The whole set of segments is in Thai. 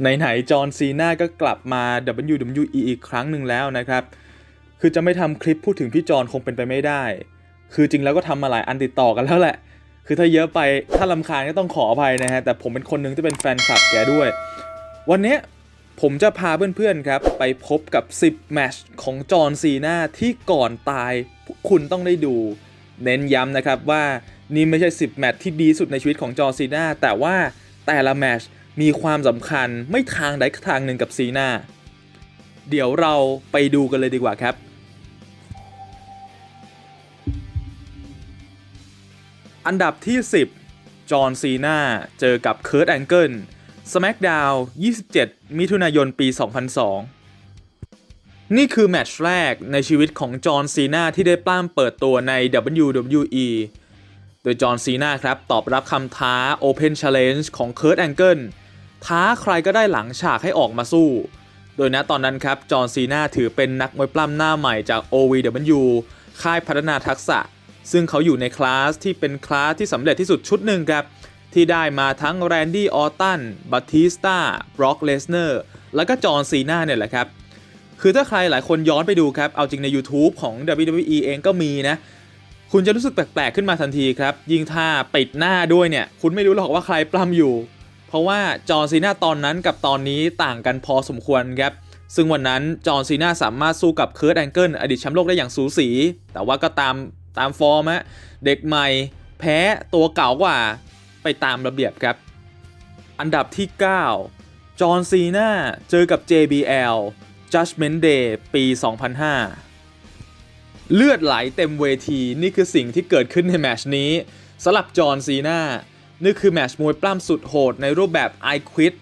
ไหนๆจอห์นซีนาก็กลับมา WWE อีกครั้งหนึ่งแล้วนะครับ คือจะไม่ทำคลิปพูดถึงพี่จอห์นคงเป็นไปไม่ได้ คือจริงแล้วก็ทำมาหลายอันติดต่อกันแล้วแหละ คือถ้าเยอะไปถ้าลำคาญก็ต้องขออภัยนะฮะ แต่ผมเป็นคนหนึ่งที่เป็นแฟนคลับแกด้วย วันนี้ผมจะพาเพื่อนๆครับ ไปพบกับ 10 แมชของจอห์นซีนาที่ก่อนตายพวกคุณต้องได้ดู เน้นย้ำนะครับว่านี่ไม่ใช่ 10 แมตช์ที่ดีสุดในชีวิตของจอห์นซีนาแต่ว่าแต่ละแมช มีความสำคัญไม่ทางใดก็ทางหนึ่งกับซีนาเดี๋ยวเราไปดูกันเลยดีกว่าครับ อันดับที่ 10 จอห์นซีนาเจอกับเคิร์ตแองเกิล SmackDown 27 มิถุนายนปี 2002 นี่คือแมตช์แรกในชีวิตของจอห์นซีนาที่ได้ปล้ามเปิดตัวใน WWE โดยจอห์นซีนาครับ ตอบรับคำท้า Open Challenge ของเคิร์ตแองเกิล ท้าใครก็ได้หลังฉากให้ออกมาสู้ โดยณตอนนั้นครับ จอห์นซีนาถือเป็นนักมวยปล้ำหน้าใหม่จาก OVW ค่ายพัฒนาทักษะ ซึ่งเขาอยู่ในคลาสที่เป็นคลาสที่สำเร็จที่สุดชุดหนึ่งครับ ที่ได้มาทั้งแรนดี้ออตตันบัตติสตาบร็อกเลสเนอร์แล้วก็จอห์นซีนาเนี่ยแหละครับ คือถ้าใครหลายคนย้อนไปดูครับ เอาจริงใน YouTube ของ WWE เองก็มีนะคุณจะรู้สึกแปลกๆ ขึ้นมาทันทีครับ ยิ่งถ้าปิดหน้าด้วยเนี่ย คุณไม่รู้หรอกว่าใครปล้ำอยู่ ราะว่าจอห์ซีนาตอนนั้นกับตอนนี้ต่างกันพอสมควรครับ ซึ่งวันนั้นจอห์ซีนาสามารถสู้กับเคิร์ตแองเกิลอดีตแชมป์โลกได้อย่างสูสี แต่ว่าก็ตามตามฟอร์มฮะเด็กใหม่แพ้ตัวเก่ากว่าไปตามระเบียบครับ อันดับที่ 9 จอห์ซีนาเจอกับ JBL Judgment Day ปี 2005 เลือดไหลเต็มเวทีนี่คือสิ่งที่เกิดขึ้นในแมชนี้สำหรับจอห์ซีนา นี่คือแมชมวยปล้ำสุดโหดในรูปแบบ I Quit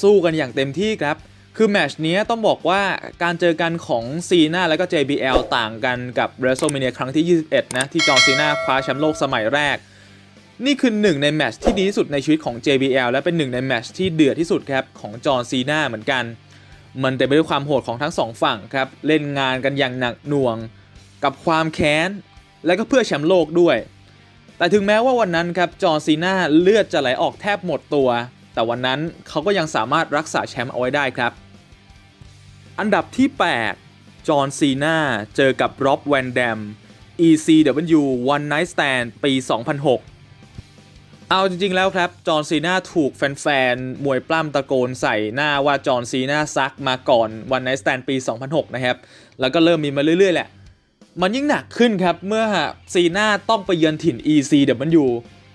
สู้กันอย่างเต็มที่ครับ คือแมชนี้ต้องบอกว่าการเจอกันของซีนาและก็ JBL ต่างกันกับ WrestleMania ครั้งที่ 21 นะ ที่จอห์ซีนาคว้าแชมป์โลกสมัยแรก นี่คือหนึ่งในแมชที่ดีที่สุดในชีวิตของ JBL และเป็นหนึ่งในแมชที่เดือดที่สุดครับของจอห์ซีนาเหมือนกัน มันเต็มไปด้วยความโหดของทั้งสองฝั่งครับเล่นงานกันอย่างหนักหน่วง กับความแค้นและก็เพื่อแชมป์โลกด้วย แต่ถึงแม้ว่าวันนั้นครับจอห์ซีนาเลือดจะไหลออกแทบหมดตัว แต่วันนั้นเขาก็ยังสามารถรักษาแชมป์เอาไว้ได้ครับ อันดับที่ 8 จอห์นซีนาเจอกับร็อบแวนแดม ECW One Night Stand ปี 2006 เอาจริงๆแล้วครับ จอห์นซีนาถูกแฟนๆ มวยปล้ำตะโกนใส่หน้าว่าจอห์นซีนาซักมาก่อน One Night Stand ปี 2006 นะครับ แล้วก็เริ่มมีมาเรื่อยๆ แหละ มันยิ่งหนักขึ้นครับ เมื่อซีน่าต้องไปเยือนถิ่น ECW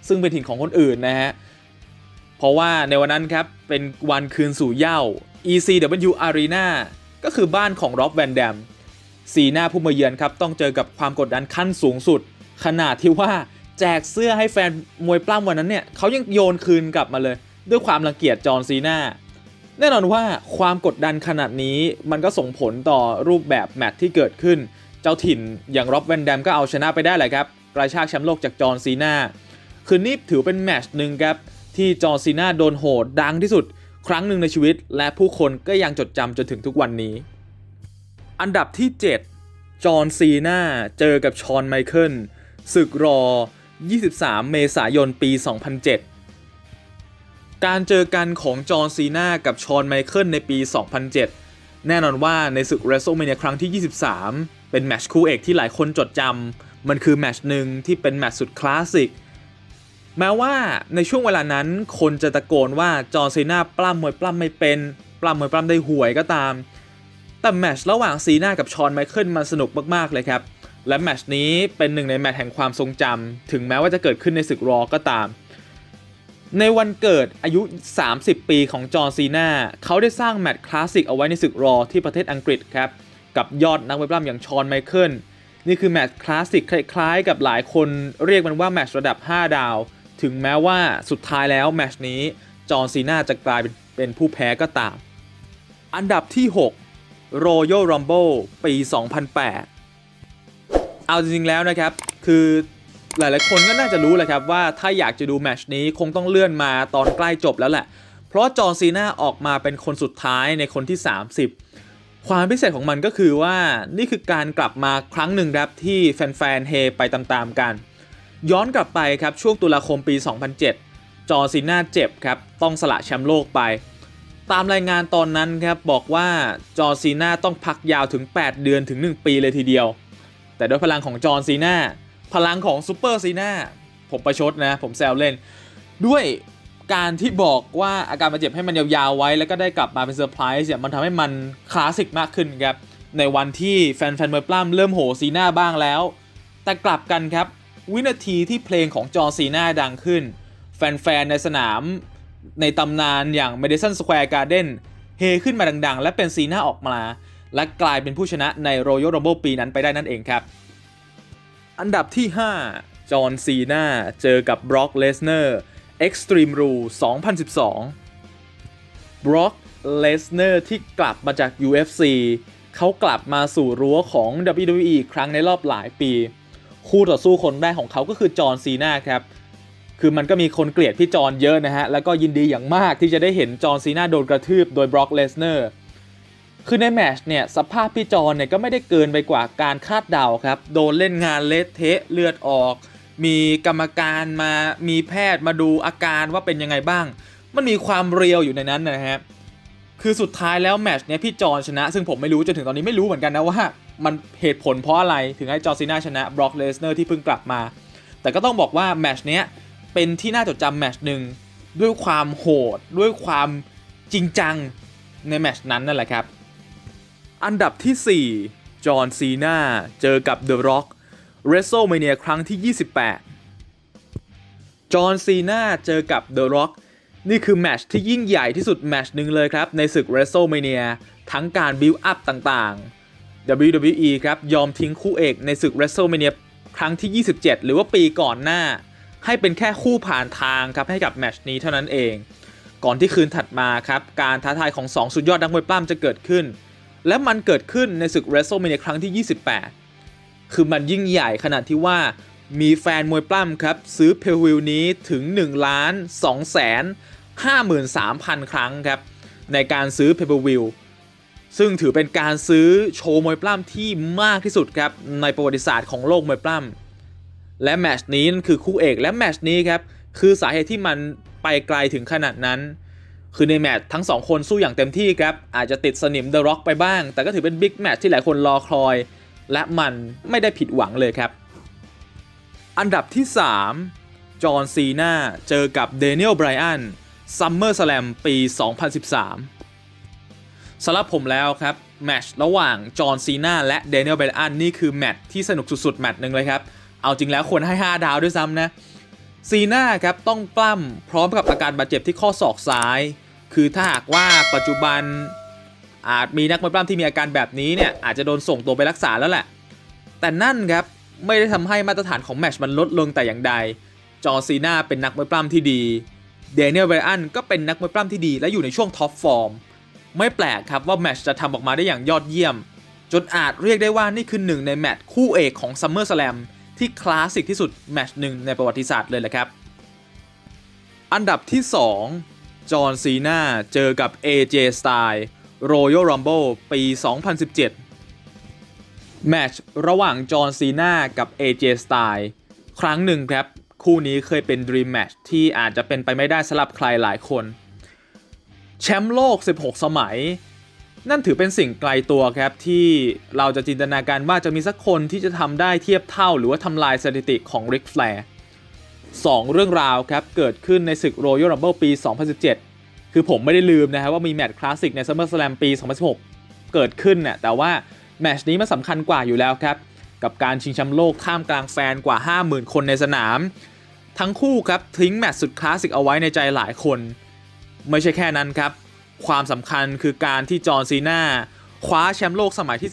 ซึ่งเป็นถิ่นของคนอื่นนะฮะ เพราะว่าในวันนั้นครับ เป็นวันคืนสู่เหย้า ECW Arena ก็คือบ้านของร็อบแวนแดมซีน้าผู้มาเยือนครับ ต้องเจอกับความกดดันขั้นสูงสุด ขนาดที่ว่าแจกเสื้อให้แฟนมวยปล้ำวันนั้นเนี่ยเขายังโยนคืนกลับมาเลย ด้วยความรังเกียจจอห์นซีน่าแน่นอนว่าความกดดันขนาดนี้มันก็ส่งผลต่อรูปแบบแมตช์ที่เกิดขึ้น เจ้าถิ่นอย่างร็อบแวนแดมก็เอาชนะไปได้แหละครับกระชากแชมป์โลกจากจอห์นซีนาคือนี่ถือเป็นแมชหนึ่งครับที่จอห์นซีนาโดนโหดดังที่สุด ครั้งหนึ่งในชีวิต และผู้คนก็ยังจดจำจนถึงทุกวันนี้ อันดับที่ 7 จอห์นซีนาเจอกับชอนไมเคิลศึกรอ 23 เมษายนปี 2007 การเจอกันของจอห์นซีนากับชอนไมเคิลในปี 2007 แน่นอนว่าในศึก WrestleMania ครั้งที่ 23 เป็นแมชคู่เอกที่หลายคนจดจำมันคือแมชหนึ่งที่เป็นแมชสุดคลาสสิกแม้ว่าในช่วงเวลานั้นคนจะตะโกนว่าจอห์ซีนาปล้ำมวยปล้ำไม่เป็น ปล้ำมวยปล้ำได้ห่วยก็ตาม แต่แมชระหว่างซีนากับชอนไมเคิลมันสนุกมากๆเลยครับ และแมชนี้เป็นหนึ่งในแมชแห่งความทรงจำถึงแม้ว่าจะเกิดขึ้นในศึกรอก็ตาม ในวันเกิดอายุ 30 ปีของจอห์ซีนาเขาได้สร้างแมตช์คลาสสิกเอาไว้ในศึกรอที่ประเทศอังกฤษครับ กับยอดนักมวยปล้ำอย่างชอนไมเคิลนี่คือแมตช์คลาสสิกคล้ายๆ กับหลายคนเรียกมันว่าแมตช์ระดับ 5 ดาว ถึงแม้ว่าสุดท้ายแล้วแมตช์นี้จอห์นซีนาจะกลายเป็นเป็นผู้แพ้ก็ตาม อันดับที่ 6 Royal Rumble ปี 2008 เอาจริงๆแล้วนะครับ คือหลายๆคนก็น่าจะรู้แหละครับว่าถ้าอยากจะดูแมตช์นี้คงต้องเลื่อนมาตอนใกล้จบแล้วแหละ เพราะจอห์นซีนาออกมาเป็นคนสุดท้ายในคนที่ 30 ความพิเศษของมันก็คือว่านี่คือการกลับมาครั้งหนึ่งครับที่แฟนๆเฮไปตามๆกัน ย้อนกลับไปครับช่วงตุลาคมปี 2007 จอซีน่าเจ็บครับต้องสละแชมป์โลกไป ตามรายงานตอนนั้นครับบอกว่าจอซีน่าต้องพักยาวถึง 8 เดือนถึง 1 ปีเลยทีเดียว แต่ด้วยพลังของจอซีน่าพลังของซูเปอร์ซีน่าผมประชดนะ ผมแซวเล่น ด้วย การที่บอกว่าอาการบาดเจ็บให้มันยาวๆไว้ แล้วก็ได้กลับมาเป็นเซอร์ไพรส์เนี่ยมันทำให้มันคลาสสิกมากขึ้นครับในวันที่แฟนๆมวยปล้ำเริ่มโหซีน่าบ้างแล้ว แต่กลับกันครับ วินาทีที่เพลงของจอร์ซีน่าดังขึ้น แฟนๆ ในสนามในตำนานอย่าง Madison Square Garden เฮขึ้นมาดังๆ และเป็นซีน่าออกมา และกลายเป็นผู้ชนะใน Royal Rumble ปีนั้นไปได้นั่นเองครับ อันดับที่ 5 จอห์นซีนาเจอกับบร็อกเลสเนอร์ Extreme Rule 2012 บร็อกเลสเนอร์ที่กลับมาจาก UFC เขากลับมาสู่รั้วของ WWE อีกครั้งในรอบหลายปี คู่ต่อสู้คนแรกของเขาก็คือจอห์นซีนาครับ คือมันก็มีคนเกลียดพี่จอห์นเยอะนะฮะ แล้วก็ยินดีอย่างมากที่จะได้เห็นจอห์นซีนาโดนกระทืบโดยบร็อกเลสเนอร์คือในแมชเนี่ยสภาพพี่จอนเนี่ยก็ไม่ได้เกินไปกว่าการคาดเดาครับ โดนเล่นงานเละเทะเลือดออก มีกรรมการมามีแพทย์มาดูอาการว่าเป็นยังไงบ้าง มันมีความเรียวอยู่ในนั้นนะฮะคือสุดท้ายแล้วแมชเนี้ยพี่จอนชนะ ซึ่งผมไม่รู้จนถึงตอนนี้ไม่รู้เหมือนกันนะว่า มันเหตุผลเพราะอะไรถึงให้จอร์ซีนาชนะบร็อกเลสเนอร์ที่เพิ่งกลับมา แต่ก็ต้องบอกว่าแมชเนี้ยเป็นที่น่าจดจำแมชหนึ่งด้วยความโหด ด้วยความจริงจังในแมชนั้นนั่นแหละครับ อันดับที่ 4 จอห์นซีนาเจอกับ The Rock WrestleMania ครั้งที่ 28 จอห์นซีนาเจอกับ The Rock นี่คือแมชที่ยิ่งใหญ่ที่สุดแมชหนึ่งเลยครับ ในศึก WrestleMania ทั้งการบิวอัพต่างๆ WWE ครับยอมทิ้งคู่เอกในศึก WrestleMania ครั้งที่ 27 หรือว่าปีก่อนหน้า ให้เป็นแค่คู่ผ่านทางครับให้กับแมชนี้เท่านั้นเอง ก่อนที่คืนถัดมาครับ การท้าทายของ 2 สุดยอดนักมวยปล้ำจะเกิดขึ้น และมันเกิดขึ้นในศึก WrestleMania ครั้งที่ 28 คือมันยิ่งใหญ่ขนาดที่ว่ามีแฟนมวยปล้ำครับ ซื้อเพลวิวนี้ถึง1ล้าน2แสน53,000 ครั้งครับ ในการซื้อเพลวิวซึ่งถือเป็นการซื้อโชว์มวยปล้ำที่มากที่สุดครับ ในประวัติศาสตร์ของโลกมวยปล้ำและแมชนี้นั่นคือคู่เอกและแมชนี้ครับ คือสาเหตุที่มันไปไกลถึงขนาดนั้น คือในแมตช์ทั้งสองคนสู้อย่างเต็มที่ครับ อาจจะติดสนิมเดอะร็อกไปบ้าง แต่ก็ถือเป็นบิ๊กแมตช์ที่หลายคนรอคอย และมันไม่ได้ผิดหวังเลยครับ อันดับที่ 3 จอห์นซีนาเจอกับเดนิเอลไบรอันซัมเมอร์สแลมปี 2013สำหรับผมแล้วครับแมตช์ระหว่างจอห์นซีนาและเดนิเอลไบรอันนี่คือแมตช์ที่สนุกสุดๆ แมตช์หนึ่งเลยครับ เอาจริงแล้วควรให้ 5 ดาวด้วยซ้ำนะซีน่าครับต้องปล้ำพร้อมกับอาการบาดเจ็บที่ข้อศอกซ้าย คือถ้าหากว่าปัจจุบัน อาจมีนักมวยปล้ำที่มีอาการแบบนี้เนี่ยอาจจะโดนส่งตัวไปรักษาแล้วแหละ แต่นั่นครับไม่ได้ทำให้มาตรฐานของแมชมันลดลงแต่อย่างใด จอร์ซีนาเป็นนักมวยปล้ำที่ดี เดนิเอลไบรอันก็เป็นนักมวยปล้ำที่ดีและอยู่ในช่วงท็อปฟอร์ม ไม่แปลกครับว่าแมชจะทำออกมาได้อย่างยอดเยี่ยม จนอาจเรียกได้ว่านี่คือหนึ่งในแมตช์คู่เอกของซัมเมอร์สแลมที่คลาสสิกที่สุดแมตช์หนึ่งในประวัติศาสตร์เลยแหละครับ อันดับที่ 2 จอห์นซีนาเจอกับ AJ s t y l e Royal Rumble ปี 2017 แมตช์ระหว่างจอห์นซีนากับ AJ Styles ครั้งหนึ่งครับ คู่นี้เคยเป็น Dream Match ที่อาจจะเป็นไปไม่ได้สำหรับใครหลายคน แชมป์โลก 16 สมัย นั่นถือเป็นสิ่งไกลตัวครับ ที่เราจะจินตนาการว่าจะมีสักคนที่จะทำได้เทียบเท่าหรือว่าทำลายสถิติของ Ric Flair สองเรื่องราวครับ เกิดขึ้นในศึก Royal Rumble ปี 2017 คือผมไม่ได้ลืมนะครับว่ามีแมตช์คลาสสิกใน SummerSlam ปี 2016 เกิดขึ้นน่ะแต่ว่าแมตช์นี้มันสำคัญกว่าอยู่แล้วครับ กับการชิงแชมป์โลกท่ามกลางแฟนกว่า 50,000 คนในสนาม ทั้งคู่ครับทิ้งแมตช์สุดคลาสสิกเอาไว้ในใจหลายคน ไม่ใช่แค่นั้นครับ ความสำคัญคือการที่จอห์นซีนาคว้าแชมป์โลกสมัยที่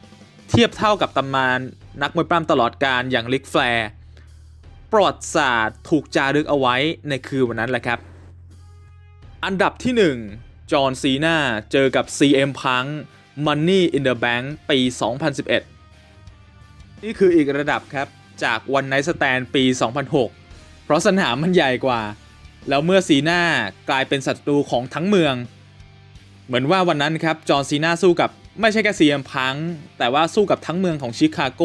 16 เทียบเท่ากับตำนานนักมวยปล้ำตลอดการอย่างลิกแฟร์ประวัติศาสตร์ถูกจารึกเอาไว้ในคืนวันนั้นแหละครับ อันดับที่ 1 จอห์นซีนาเจอกับ CM Punk Money in the Bank ปี 2011 นี่คืออีกระดับครับ จากวันไน t ์สแตนปี 2006 เพราะสนามมันใหญ่กว่า แล้วเมื่อซีนากลายเป็นศัตรูของทั้งเมือง เหมือนว่าวันนั้นครับ จอห์นซีนาสู้กับไม่ใช่แค่ CM Punk แต่ว่าสู้กับทั้งเมืองของชิคาโก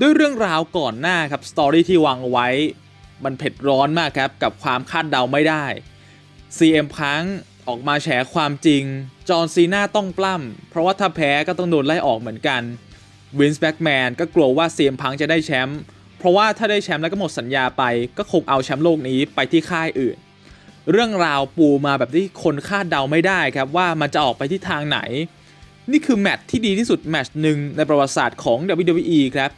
ด้วยเรื่องราวก่อนหน้าครับสตอรี่ที่วางเอาไว้ มันเผ็ดร้อนมากครับ กับความคาดเดาไม่ได้ CM Punk ออกมาแฉความจริง จอห์นซีน่าต้องปล้ำ เพราะว่าถ้าแพ้ก็ต้องโดนไล่ออกเหมือนกัน วินส์แบ็กแมนก็กลัวว่าเซียมพังจะได้แชมป์ เพราะว่าถ้าได้แชมป์แล้วก็หมดสัญญาไป ก็คงเอาแชมป์โลกนี้ไปที่ค่ายอื่น เรื่องราวปูมาแบบที่คนคาดเดาไม่ได้ครับว่ามันจะออกไปที่ทางไหน นี่คือแมตช์ที่ดีที่สุดแมตช์หนึ่งในประวัติศาสตร์ของ WWE ครับ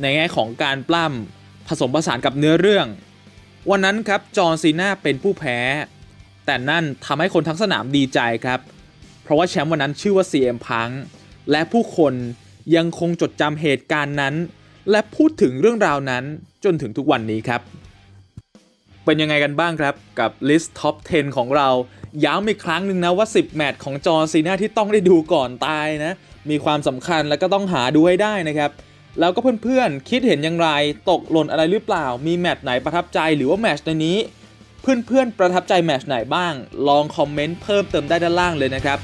ในแง่ของการปล้ำผสมผสานกับเนื้อเรื่อง วันนั้นครับจอห์นซีน่าเป็นผู้แพ้ แต่นั่นทำให้คนทั้งสนามดีใจครับ เพราะว่าแชมป์วันนั้นชื่อว่า CM Punk และผู้คนยังคงจดจำเหตุการณ์นั้น และพูดถึงเรื่องราวนั้นจนถึงทุกวันนี้ครับ เป็นยังไงกันบ้างครับ กับลิสต์ท็อป 10 ของเรา ย้ำอีกครั้งหนึ่งนะว่า 10 แมตช์ของจอร์ซีนาที่ต้องได้ดูก่อนตายนะ มีความสำคัญแล้วก็ต้องหาดูให้ได้นะครับแล้วก็เพื่อนๆ คิดเห็นอย่างไร ตกหล่นอะไรหรือเปล่า มีแมตช์ไหนประทับใจหรือว่าแมตช์ในนี้ เพื่อนๆประทับใจแมชไหนบ้าง ลองคอมเมนต์เพิ่มเติมได้ด้านล่างเลยนะครับ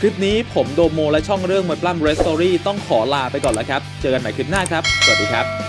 คลิปนี้ผมโดโมและช่องเรื่องมวยปล้ำเรสตอรี่ต้องขอลาไปก่อนแล้วครับ เจอกันใหม่คลิปหน้าครับ สวัสดีครับ